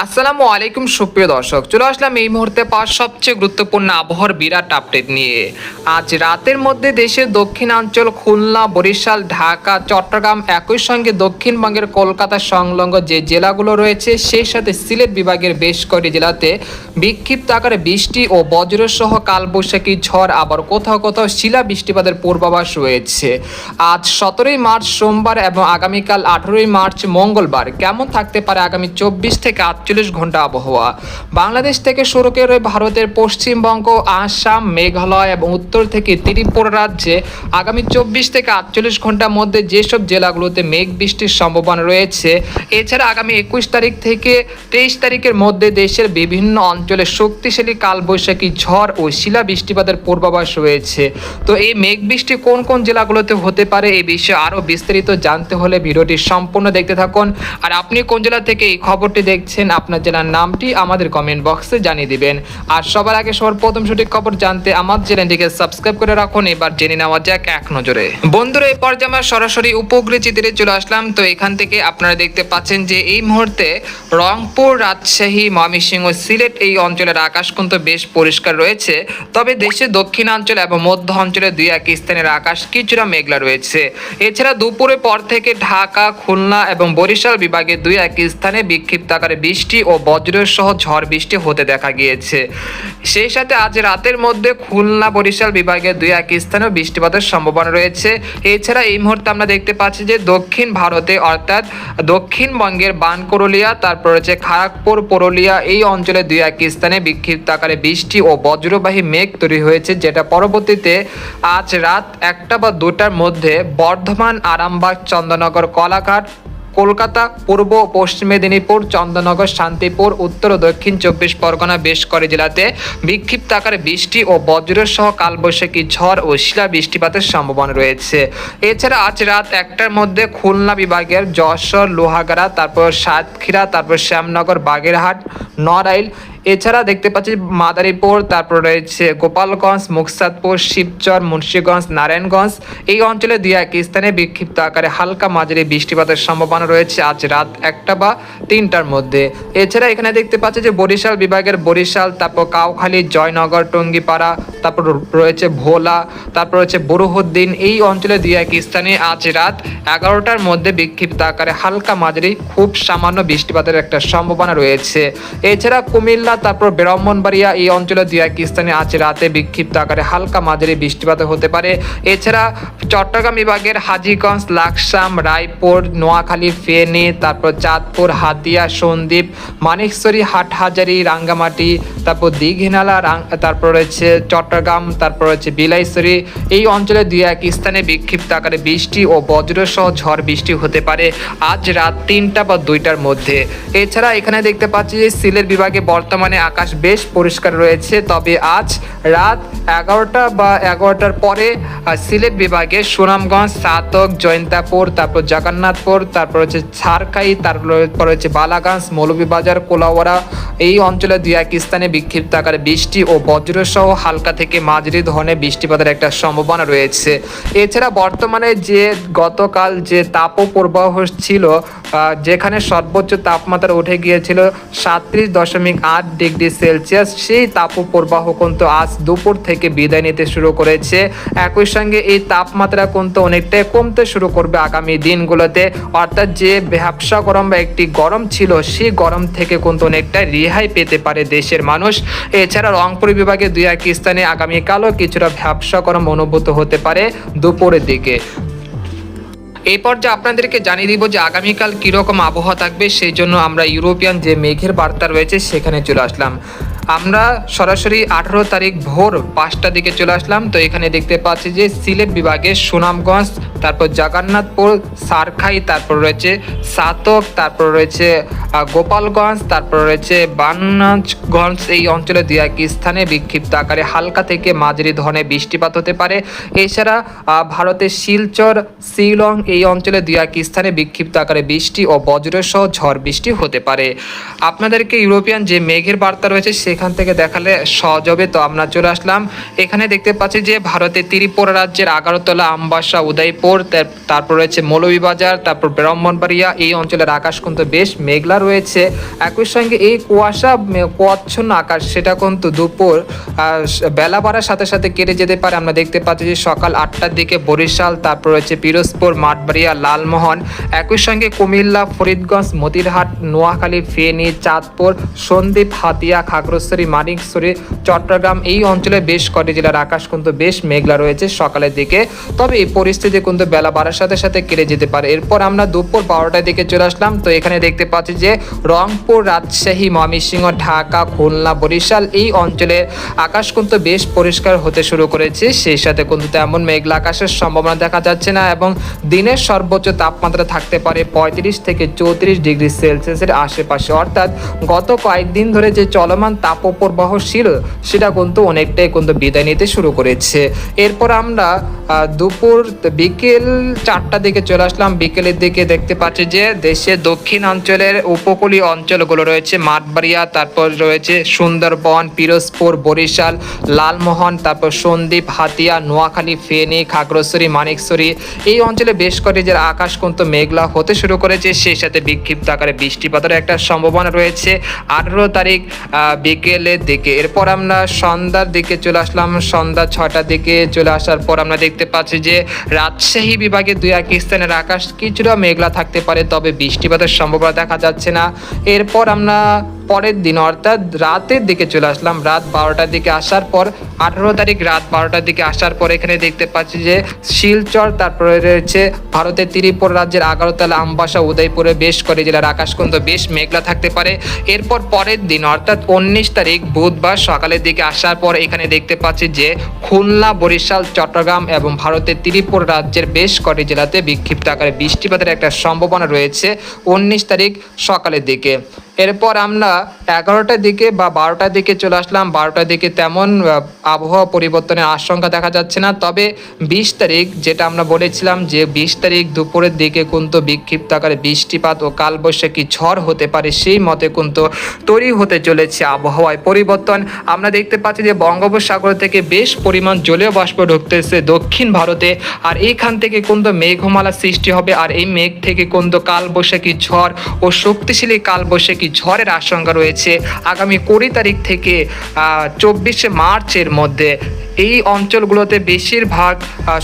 আসসালামু আলাইকুম, সুপ্রিয় দর্শক। চলে আসলাম এই মুহূর্তে পাঁচ সবচেয়ে গুরুত্বপূর্ণ আবহাওয়ার বিরাট আপডেট নিয়ে। আজ রাতের মধ্যে দেশের দক্ষিণাঞ্চল, খুলনা, বরিশাল, ঢাকা, চট্টগ্রাম একই সঙ্গে দক্ষিণবঙ্গের কলকাতা সংলগ্ন যে জেলাগুলো রয়েছে, সেই সাথে সিলেট বিভাগের বেশ কয়েকটি জেলাতে বিক্ষিপ্ত আকারে বৃষ্টি ও বজ্রসহ কালবৈশাখী ঝড় আবার কোথাও কোথাও শিলা বৃষ্টিপাতের পূর্বাভাস রয়েছে। আজ সতেরোই মার্চ সোমবার এবং আগামীকাল আঠেরোই মার্চ মঙ্গলবার। কেমন থাকতে পারে আগামী চব্বিশ থেকে আটচল্লিশ ঘণ্টা আবহাওয়া। বাংলাদেশ থেকে শুরু করে ভারতের পশ্চিমবঙ্গ, আসাম, মেঘালয় এবং উত্তর থেকে ত্রিপুরা রাজ্যে আগামী চব্বিশ থেকে আটচল্লিশ ঘণ্টার মধ্যে যেসব জেলাগুলোতে মেঘ বৃষ্টির সম্ভাবনা রয়েছে, এছাড়া আগামী একুশ তারিখ থেকে তেইশ তারিখের মধ্যে দেশের বিভিন্ন অঞ্চলে শক্তিশালী কালবৈশাখী ঝড় ও শিলা বৃষ্টিপাতের পূর্বাভাস রয়েছে। তো এই মেঘ বৃষ্টি কোন কোন জেলাগুলোতে হতে পারে এই বিষয়ে আরও বিস্তারিত জানতে হলে ভিডিওটি সম্পূর্ণ দেখতে থাকুন। আর আপনি কোন জেলা থেকে এই খবরটি দেখছেন আপনার জেলার নামটি আমাদের কমেন্ট বক্সে জানিয়ে দিবেন। আর সবার আগে সবার প্রথম সঠিক খবর জানতে আমার চ্যানেলটিকে সাবস্ক্রাইব করে রাখুন, এবার জেনে নেওয়া যাক এক নজরে। বন্ধুরা, এই পর্যায়ে আমরা সরাসরি উপগ্রহ চিত্রে চলে আসলাম। তো এখান থেকে আপনারা দেখতে পাচ্ছেন যে এই মুহূর্তে রংপুর রাজশাহী, ময়মনসিংহ সিলেট এই অঞ্চলের আকাশ কিন্তু বেশ পরিষ্কার রয়েছে। তবে দেশের দক্ষিণাঞ্চল এবং মধ্য অঞ্চলে দুই এক স্থানের আকাশ কিছুটা মেঘলা রয়েছে। এছাড়া দুপুরের পর থেকে ঢাকা, খুলনা এবং বরিশাল বিভাগে দুই এক স্থানে বিক্ষিপ্ত আকারে বৃষ্টি ও বজ্রের সহ ঝড় বৃষ্টি হতে দেখা গিয়েছে। সেই সাথে আজ রাতের মধ্যে খুলনা বরিশাল বিভাগের দুই এক স্থানেও বৃষ্টিপাতের সম্ভাবনা রয়েছে। এছাড়া এই মুহূর্তে আমরা দেখতে পাচ্ছি যে দক্ষিণ ভারতে অর্থাৎ দক্ষিণবঙ্গের বানকরলিয়া, তারপর রয়েছে খড়গপুর পুরুলিয়া এই অঞ্চলে দুই এক স্থানে বিক্ষিপ্ত আকারে বৃষ্টি ও বজ্রবাহী মেঘ তৈরি হয়েছে, যেটা পরবর্তীতে আজ রাত একটা বা দুটার মধ্যে বর্ধমান, আরামবাগ, চন্দ্রনগর, কলাঘাট কলকাতা, পূর্ব, পশ্চিম মেদিনীপুর, চন্দ্রনগর, শান্তিপুর, উত্তর ও দক্ষিণ চব্বিশ পরগনা বেশ করে জেলাতে বিক্ষিপ্ত আকারে বৃষ্টি ও বজ্রের সহ কালবৈশাখী ঝড় ও শিলা বৃষ্টিপাতের সম্ভাবনা রয়েছে। এছাড়া আজ রাত একটার মধ্যে খুলনা বিভাগের যশোর, লোহাগাড়া, তারপর সাতক্ষীরা, তারপর শ্যামনগর, বাগেরহাট, নড়াইল এছাড়া দেখতে পাচ্ছি মাদারীপুর, তারপর রয়েছে গোপালগঞ্জ, মুকসাদপুর, শিবচর, মুন্সীগঞ্জ, নারায়ণগঞ্জ। এই অঞ্চলে দুই এক স্থানে বিক্ষিপ্ত আকারে হালকা মাঝারি বৃষ্টিপাতের সম্ভাবনা রয়েছে আজ রাত একটা বা তিনটার মধ্যে। এছাড়া এখানে দেখতে পাচ্ছি যে বরিশাল বিভাগের বরিশাল, তারপর কাউখালী, জয়নগর, টঙ্গিপাড়া তারপর রয়েছে ভোলা, তারপর রয়েছে বরুহদ্দিন। এই অঞ্চলে দুই এক স্থানে আজ রাত এগারোটার মধ্যে বিক্ষিপ্ত আকারে হালকা মাঝারি, খুব সামান্য বৃষ্টিপাতের একটা সম্ভাবনা রয়েছে। এছাড়া কুমিল্লা, তারপর ব্রাহ্মণবাড়িয়া এই অঞ্চলে দুই এক স্থানে আজ রাতে বিক্ষিপ্ত আকারে হালকা মাঝারি বৃষ্টিপাত হতে পারে। এছাড়া চট্টগ্রাম বিভাগের হাজিগঞ্জ, লাকসাম, রায়পুর, নোয়াখালী, ফেনী, তারপর চাঁদপুর, হাতিয়া, সন্দ্বীপ মানিকছড়ি হাটহাজারি, রাঙ্গামাটি, তারপর দীঘিনালা তারপর রয়েছে চট্টগ্রাম, তারপর রয়েছে বিলাইছড়ি। এই অঞ্চলে দুই এক স্থানে বিক্ষিপ্ত আকারে বৃষ্টি ও বজ্রসহ ঝড় বৃষ্টি হতে পারে আজ রাত তিনটা বা দুইটার মধ্যে। এছাড়া এখানে দেখতে পাচ্ছি যে সিলেট বিভাগে বর্তমানে আকাশ বেশ পরিষ্কার রয়েছে, তবে আজ রাত এগারোটা বা এগারোটার পরে সিলেট বিভাগে সুনামগঞ্জ, সাতক, জয়ন্তাপুর, তারপর জগন্নাথপুর, তারপর হচ্ছে ছারকাই তারপর হচ্ছে বালাগঞ্জ, মৌলভীবাজার কোলাওয়ারা এই অঞ্চলে দুই এক স্থানে বিক্ষিপ্ত আকারে বৃষ্টি ও বজ্রসহ হালকা থেকে মাঝারি ধরনের বৃষ্টিপাতের একটা সম্ভাবনা রয়েছে। এছাড়া বর্তমানে যে গতকাল যে তাপ প্রবাহ ছিল যেখানে সর্বোচ্চ তাপমাত্রা উঠে গিয়েছিল সাতত্রিশ দশমিক আট ডিগ্রি সেলসিয়াস, সেই তাপ প্রবাহ কিন্তু আজ দুপুর থেকে বিদায় নিতে শুরু করেছে। একই সঙ্গে এই তাপমাত্রা কিন্তু অনেকটাই কমতে শুরু করবে আগামী দিনগুলোতে। অর্থাৎ যে ব্যবসা গরম বা একটি গরম ছিল, সেই গরম থেকে কিন্তু অনেকটা রেহাই পেতে পারে দেশের মানুষ। এছাড়া রংপুর বিভাগে দুই এক স্থানে আগামীকালও কিছুটা ভ্যাবসা গরম অনুভূত হতে পারে দুপুরের দিকে। এই পর্যায়ে আপনাদেরকে জানিয়ে দিব যে আগামীকাল কীরকম আবহাওয়া থাকবে, সেই জন্য আমরা ইউরোপিয়ান যে মেঘের বার্তা রয়েছে সেখানে চলে আসলাম। আমরা সরাসরি আঠারো তারিখ ভোর পাঁচটার দিকে চলে আসলাম। তো এখানে দেখতে পাচ্ছি যে সিলেট বিভাগে সুনামগঞ্জ, তারপর জগন্নাথপুর, সারখাই, তারপর রয়েছে সাতক, তারপর রয়েছে গোপালগঞ্জ, তারপর রয়েছে বান্নাজগঞ্জ এই অঞ্চলে দু এক স্থানে বিক্ষিপ্ত আকারে হালকা থেকে মাঝারি ধরনের বৃষ্টিপাত হতে পারে। এছাড়া ভারতের শিলচর, শিলং এই অঞ্চলে দু এক স্থানে বিক্ষিপ্ত আকারে বৃষ্টি ও বজ্রসহ ঝড় বৃষ্টি হতে পারে। আপনাদেরকে ইউরোপিয়ান যে মেঘের বার্তা রয়েছে, সে এখান থেকে দেখালে সহজ হবে। তো আমরা চলে আসলাম। এখানে দেখতে পাচ্ছি যে ভারতের ত্রিপুরা রাজ্যের আগারতলা আমবাসা উদয়পুর তারপর রয়েছে মৌলভীবাজার, তারপর ব্রাহ্মণবাড়িয়া। এই অঞ্চলের আকাশ কিন্তু বেশ মেঘলা রয়েছে। একই সঙ্গে এই কুয়াশা কুয়াচ্ছন্ন আকাশ, সেটা কিন্তু দুপুর বেলা বাড়ার সাথে সাথে কেটে যেতে পারে। আমরা দেখতে পাচ্ছি যে সকাল আটটার দিকে বরিশাল, তারপর রয়েছে পিরোজপুর, মাঠবাড়িয়া, লালমোহন। একই সঙ্গে কুমিল্লা, ফরিদগঞ্জ, মতিরহাট, নোয়াখালী, ফেনী, চাঁদপুর, সন্দ্বীপ, হাতিয়া খাগড়াছড়ি মানিকছড়ি চট্টগ্রাম, এই অঞ্চলে বেশ কটি জেলার আকাশ কিন্তু বেশ মেঘলা রয়েছে সকালের দিকে। তবে এই পরিস্থিতি কিন্তু বেলা বাড়ার সাথে সাথে কেটে যেতে পারে। এরপর আমরা দুপুর বারোটার দিকে চলে আসলাম। তো এখানে দেখতে পাচ্ছি যে রংপুর, রাজশাহী, ময়মনসিংহ, ঢাকা, খুলনা, বরিশাল এই অঞ্চলের আকাশ কিন্তু বেশ পরিষ্কার হতে শুরু করেছে। সেই সাথে কিন্তু তেমন মেঘলা আকাশের সম্ভাবনা দেখা যাচ্ছে না এবং দিনের সর্বোচ্চ তাপমাত্রা থাকতে পারে পঁয়ত্রিশ থেকে চৌত্রিশ ডিগ্রি সেলসিয়াসের আশেপাশে। অর্থাৎ গত কয়েকদিন ধরে যে চলমান তাপপ্রবাহ ছিল সেটা কিন্তু অনেকটাই কিন্তু বিদায় নিতে শুরু করেছে। এরপর আমরা দুপুর বিকেল চারটা দিকে চলে আসলাম। বিকেলের দিকে দেখতে পাচ্ছি যে দেশের দক্ষিণ অঞ্চলের উপকূলীয় অঞ্চলগুলো রয়েছে, মাঠবাড়িয়া, তারপর রয়েছে সুন্দরবন, পিরোজপুর, বরিশাল, লালমোহন, তারপর সন্দ্বীপ, হাতিয়া, নোয়াখালী, ফেনী, খাগড়াছড়ি, মানিকছড়ি। এই অঞ্চলে বেশ কটি যে আকাশ কিন্তু মেঘলা হতে শুরু করেছে। সেই সাথে বিক্ষিপ্ত আকারে বৃষ্টিপাতের একটা সম্ভাবনা রয়েছে। আঠেরো তারিখ বিকেলের দিকে। এরপর আমরা সন্ধ্যার দিকে চলে আসলাম। সন্ধ্যা ছটার দিকে চলে আসার পর আমরা দেখতে পাচ্ছি যে রাজশাহী বিভাগে দুই এক স্থানের আকাশ কিছুটা মেঘলা থাকতে পারে, তবে বৃষ্টিপাতের সম্ভাবনা দেখা যাচ্ছে না। এরপর আমরা পরের দিন, অর্থাৎ রাতের দিকে চলে আসলাম। রাত বারোটার দিকে আসার পর, আঠারো তারিখ রাত বারোটার দিকে আসার পর এখানে দেখতে পাচ্ছি যে শিলচর, তারপরে রয়েছে ভারতের ত্রিপুরা রাজ্যের আগারতলা আমবাসা, উদয়পুরে বেশ করে জেলার আকাশ কিন্তু বেশ মেঘলা থাকতে পারে। এরপর পরের দিন, অর্থাৎ উনিশ তারিখ বুধবার সকালের দিকে আসার পর এখানে দেখতে পাচ্ছি যে খুলনা, বরিশাল, চট্টগ্রাম এবং ভারতের ত্রিপুরা রাজ্যের বেশ কটি জেলাতে বিক্ষিপ্ত আকারে বৃষ্টিপাতের একটা সম্ভাবনা রয়েছে উনিশ তারিখ সকালের দিকে। এরপর আমরা এগারোটার দিকে বা বারোটার দিকে চলে আসলাম। বারোটার দিকে তেমন আবহাওয়া পরিবর্তনের আশঙ্কা দেখা যাচ্ছে না। তবে বিশ তারিখ যেটা আমরা বলেছিলাম যে বিশ তারিখ দুপুরের দিকে কিন্তু বিক্ষিপ্ত আকারে বৃষ্টিপাত ও কালবৈশাখী ঝড় হতে পারে। সেই মতে কিন্তু তৈরি হতে চলেছে আবহাওয়ায় পরিবর্তন। আমরা দেখতে পাচ্ছি যে বঙ্গোপসাগর থেকে বেশ পরিমাণ জলীয় বাষ্প ঢুকতেছে দক্ষিণ ভারতে। আর এইখান থেকে কিন্তু মেঘমালা সৃষ্টি হবে। আর এই মেঘ থেকে কিন্তু কালবৈশাখী ঝড় ও শক্তিশালী কালবৈশাখী ঝড়ের আশঙ্কা রয়েছে। আগামী কুড়ি তারিখ থেকে চব্বিশে মার্চের মধ্যে এই অঞ্চলগুলোতে বেশিরভাগ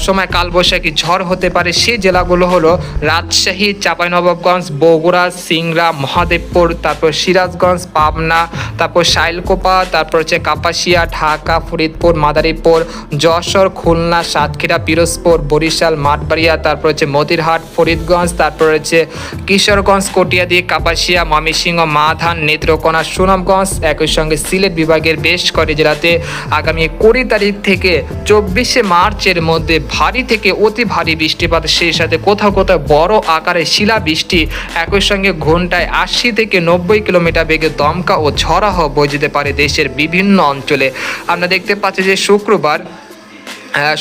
সময় কালবৈশাখী ঝড় হতে পারে। সেই জেলাগুলো হলো রাজশাহী, চাঁপাইনবাবগঞ্জ, বগুড়া, সিংড়া, মহাদেবপুর, তারপর সিরাজগঞ্জ, পাবনা, তারপর শাইলকোপা, তারপর হচ্ছে কাপাসিয়া, ঢাকা, ফরিদপুর, মাদারীপুর, যশোর, খুলনা, সাতক্ষীরা, পিরোজপুর, বরিশাল, মাঠবাড়িয়া, তারপর হচ্ছে মতিরহাট, ফরিদগঞ্জ, তারপর হচ্ছে কিশোরগঞ্জ, কটিয়াদি, কাপাসিয়া, ময়মনসিংহ মাধান নেত্রকোনা সুনামগঞ্জ, একই সঙ্গে সিলেট বিভাগের বেশ কটি জেলাতে আগামী কুড়ি তারিখ থেকে চব্বিশে মার্চের মধ্যে ভারী থেকে অতি ভারী বৃষ্টিপাত, সেই সাথে কোথাও কোথাও বড় আকারে শিলা বৃষ্টি একই সঙ্গে ঘন্টায় আশি থেকে নব্বই কিলোমিটার বেগে দমকা ও ঝড়া হওয়া বয়ে যেতে পারে দেশের বিভিন্ন অঞ্চলে। আমরা দেখতে পাচ্ছি যে শুক্রবার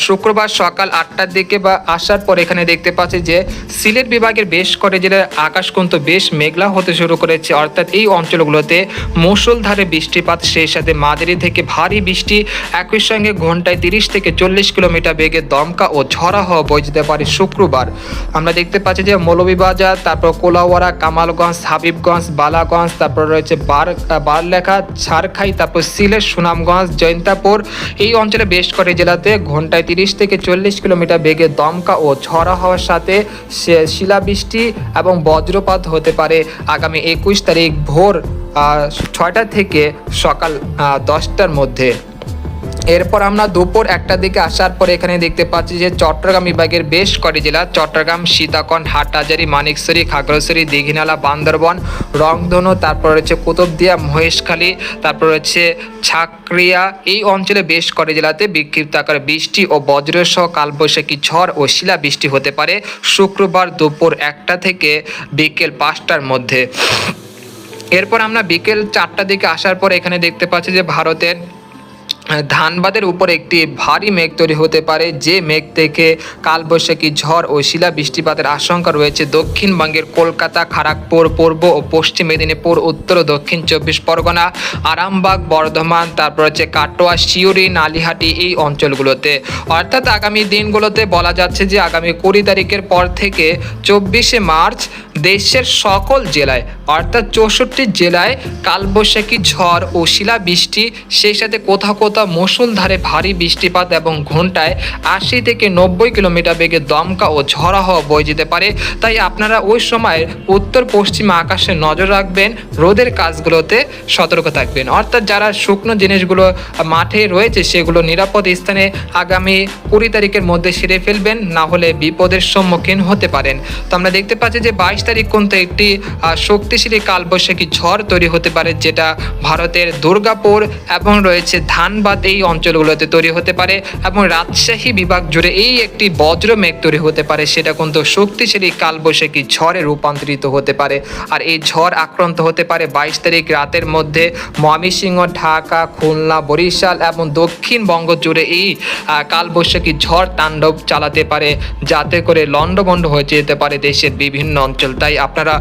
শুক্রবার সকাল আটটার দিকে বা আসার পর এখানে দেখতে পাচ্ছি যে সিলেট বিভাগের বেশ কটি জেলার আকাশ কিন্তু বেশ মেঘলা হতে শুরু করেছে। অর্থাৎ এই অঞ্চলগুলোতে মুষলধারে বৃষ্টিপাত সেই সাথে মাঝারি থেকে ভারী বৃষ্টি একই সঙ্গে ঘন্টায় তিরিশ থেকে চল্লিশ কিলোমিটার বেগে দমকা ও ঝরা হওয়া বয়ে যেতে পারে শুক্রবার। আমরা দেখতে পাচ্ছি যে মৌলভীবাজার, তারপর কোলাওয়ারা কামালগঞ্জ, হাবিবগঞ্জ, বালাগঞ্জ, তারপর রয়েছে বার বারলেখা ছারখাই তারপর সিলেট, সুনামগঞ্জ জৈন্তাপুর এই অঞ্চলে বেশ কটি জেলাতে ঘন্টায় তিরিশ থেকে চল্লিশ কিলোমিটার বেগে দমকা ও ছড়া হওয়ার সাথে শিলাবৃষ্টি এবং বজ্রপাত হতে পারে। আগামী একুশ তারিখ ভোর ছয়টা থেকে সকাল দশটার মধ্যে। এরপর আমরা দুপুর একটার দিকে আসার পর এখানে দেখতে পাচ্ছি যে চট্টগ্রাম বিভাগের বেশ কটি জেলা, চট্টগ্রাম সীতাকন হাটহাজারি মানিকছড়ি খাগড়াছড়ি, দীঘিনালা, বান্দরবন, রংধনু, তারপর রয়েছে কুতুবদিয়া, মহেশখালী, তারপর রয়েছে ছাকরিয়া। এই অঞ্চলে বেশ কটি জেলাতে বিক্ষিপ্ত আকারে বৃষ্টি ও বজ্রসহ কালবৈশাখী ঝড় ও শিলা বৃষ্টি হতে পারে শুক্রবার দুপুর একটা থেকে বিকেল পাঁচটার মধ্যে। এরপর আমরা বিকেল চারটার দিকে আসার পর এখানে দেখতে পাচ্ছি যে ভারতের ধানবাদের উপর একটি ভারী মেঘ তৈরি হতে পারে। যে মেঘ থেকে কালবৈশাখী ঝড় ও শিলা বৃষ্টিপাতের আশঙ্কা রয়েছে দক্ষিণবঙ্গের কলকাতা খড়গপুর পূর্ব ও পশ্চিম মেদিনীপুর, উত্তর ও দক্ষিণ চব্বিশ পরগনা, আরামবাগ, বর্ধমান, তারপর হচ্ছে কাটোয়া শিউরি নালিহাটি এই অঞ্চলগুলোতে। অর্থাৎ আগামী দিনগুলোতে বলা যাচ্ছে যে আগামী কুড়ি তারিখের পর থেকে চব্বিশে মার্চ দেশের সকল জেলায়, অর্থাৎ চৌষট্টি জেলায় কালবৈশাখী ঝড় ও শিলাবৃষ্টি, সেই সাথে কোথাও কোথাও মুষলধারে ভারী বৃষ্টিপাত এবং ঘন্টায় আশি থেকে নব্বই কিলোমিটার বেগে দমকা ও ঝড়া হওয়া বয়ে যেতে পারে। তাই আপনারা ওই সময় উত্তর পশ্চিম আকাশে নজর রাখবেন, রোদের কাজগুলোতে সতর্ক থাকবেন। অর্থাৎ যারা শুকনো জিনিসগুলো মাঠে রয়েছে, সেগুলো নিরাপদ স্থানে আগামী কুড়ি তারিখের মধ্যে সেরে ফেলবেন, না হলে বিপদের সম্মুখীন হতে পারেন। তো আমরা দেখতে পাচ্ছি যে বাইশ তারিখ কিন্তু একটি শক্তিশালী কালবৈশাখী ঝড় তৈরি হতে পারে, যেটা ভারতের দুর্গাপুর এবং রয়েছে ধানবাদ এই অঞ্চলগুলোতে তৈরি হতে পারে এবং রাজশাহী বিভাগ জুড়ে এই একটি বজ্র মেঘ তৈরি হতে পারে, সেটা কিন্তু শক্তিশালী কালবৈশাখী ঝড়ে রূপান্তরিত হতে পারে। আর এই ঝড় আক্রান্ত হতে পারে বাইশ তারিখ রাতের মধ্যে ময়মনসিংহ, ঢাকা, খুলনা, বরিশাল এবং দক্ষিণবঙ্গ জুড়ে এই কালবৈশাখী ঝড় তাণ্ডব চালাতে পারে, যাতে করে লণ্ডভণ্ড হয়ে যেতে পারে দেশের বিভিন্ন অঞ্চল তাই আপনারা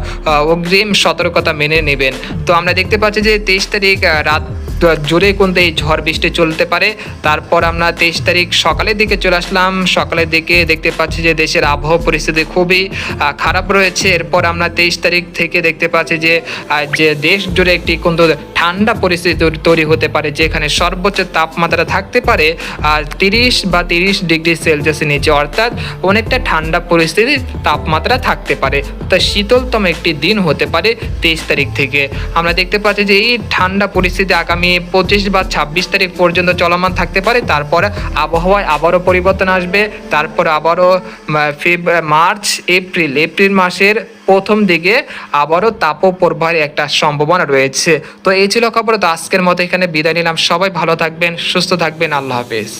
অগ্রিম সতর্কতা মেনে নেবেন। তো আমরা দেখতে পাচ্ছি যে তেইশ তারিখ রাত জোরে কিন্তু এই ঝড় বৃষ্টি চলতে পারে, তারপর আমরা তেইশ তারিখ সকালের দিকে চলে আসলাম। সকালের দিকে দেখতে পাচ্ছি যে দেশের আবহাওয়া পরিস্থিতি খুবই খারাপ রয়েছে। এরপর আমরা তেইশ তারিখ থেকে দেখতে পাচ্ছি যে যে দেশ জুড়ে একটি কিন্তু ঠান্ডা পরিস্থিতি তৈরি- হতে পারে, যেখানে সর্বোচ্চ তাপমাত্রা থাকতে পারে আর তিরিশ বা তিরিশ ডিগ্রি সেলসিয়াসের নিচে। অর্থাৎ অনেকটা ঠান্ডা পরিস্থিতির তাপমাত্রা থাকতে পারে। তা শীতলতম একটি দিন হতে পারে তেইশ তারিখ থেকে। আমরা দেখতে পাচ্ছি যে এই ঠান্ডা পরিস্থিতি আগামী পঁচিশ বা ছাব্বিশ তারিখ পর্যন্ত চলমান থাকতে পারে। তারপর আবহাওয়ায় আবারও পরিবর্তন আসবে। তারপর আবারও মার্চ, এপ্রিল এপ্রিল মাসের প্রথম দিকে আবারও তাপপ্রবাহের একটা সম্ভাবনা রয়েছে। তো এই ছিল খবর। তো আজকের মতো এখানে বিদায় নিলাম। সবাই ভালো থাকবেন, সুস্থ থাকবেন। আল্লাহ হাফেজ।